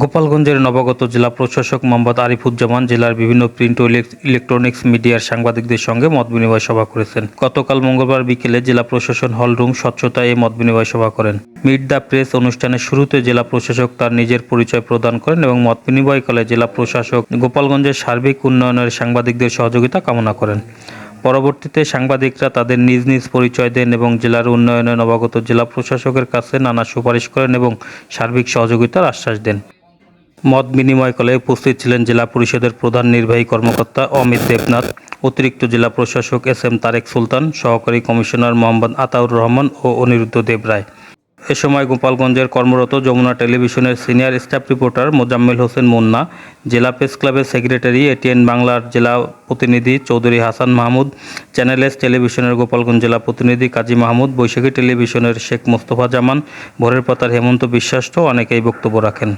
গোপালগঞ্জের নবাগত জেলা প্রশাসক মোহাম্মদ আরিফুজ্জামান জেলার বিভিন্ন প্রিন্ট ও ইলেকট্রনিক্স মিডিয়ার সাংবাদিকদের সঙ্গে মত বিনিময় সভা করেছেন। গতকাল মঙ্গলবার বিকেলে জেলা প্রশাসন হলরুম স্বচ্ছতায় এই মত বিনিময় সভা করেন। মিট দ্য প্রেস অনুষ্ঠানের শুরুতে জেলা প্রশাসক তার নিজের পরিচয় প্রদান করেন এবং মত বিনিময়কালে জেলা প্রশাসক গোপালগঞ্জের সার্বিক উন্নয়নের সাংবাদিকদের সহযোগিতা কামনা করেন। পরবর্তীতে সাংবাদিকরা তাদের নিজ নিজ পরিচয় দেন এবং জেলার উন্নয়নে নবাগত জেলা প্রশাসকের কাছে নানা সুপারিশ করেন এবং সার্বিক সহযোগিতার আশ্বাস দেন। মত বিনিময়কালে উপস্থিত ছিলেন জেলা পরিষদের প্রধান নির্বাহী কর্মকর্তা অমিত দেবনাথ, অতিরিক্ত জেলা প্রশাসক এস এম তারেক সুলতান, সহকারী কমিশনার মোহাম্মদ আতাউর রহমান ও অনিরুদ্ধ দেবরায় এ সময় গোপালগঞ্জের কর্মরত যমুনা টেলিভিশনের senior staff reporter Mozammel Hossain Munna, জেলা প্রেস ক্লাবের সেক্রেটারি এটিএন বাংলার জেলা প্রতিনিধি চৌধুরী হাসান মাহমুদ, চ্যানেল এস টেলিভিশনের গোপালগঞ্জ জেলা প্রতিনিধি কাজী মাহমুদ, বৈশাখী টেলিভিশনের শেখ মোস্তফা জামান, ভোরের পাতার হেমন্ত বিশ্বাস অনেকেই বক্তব্য রাখেন।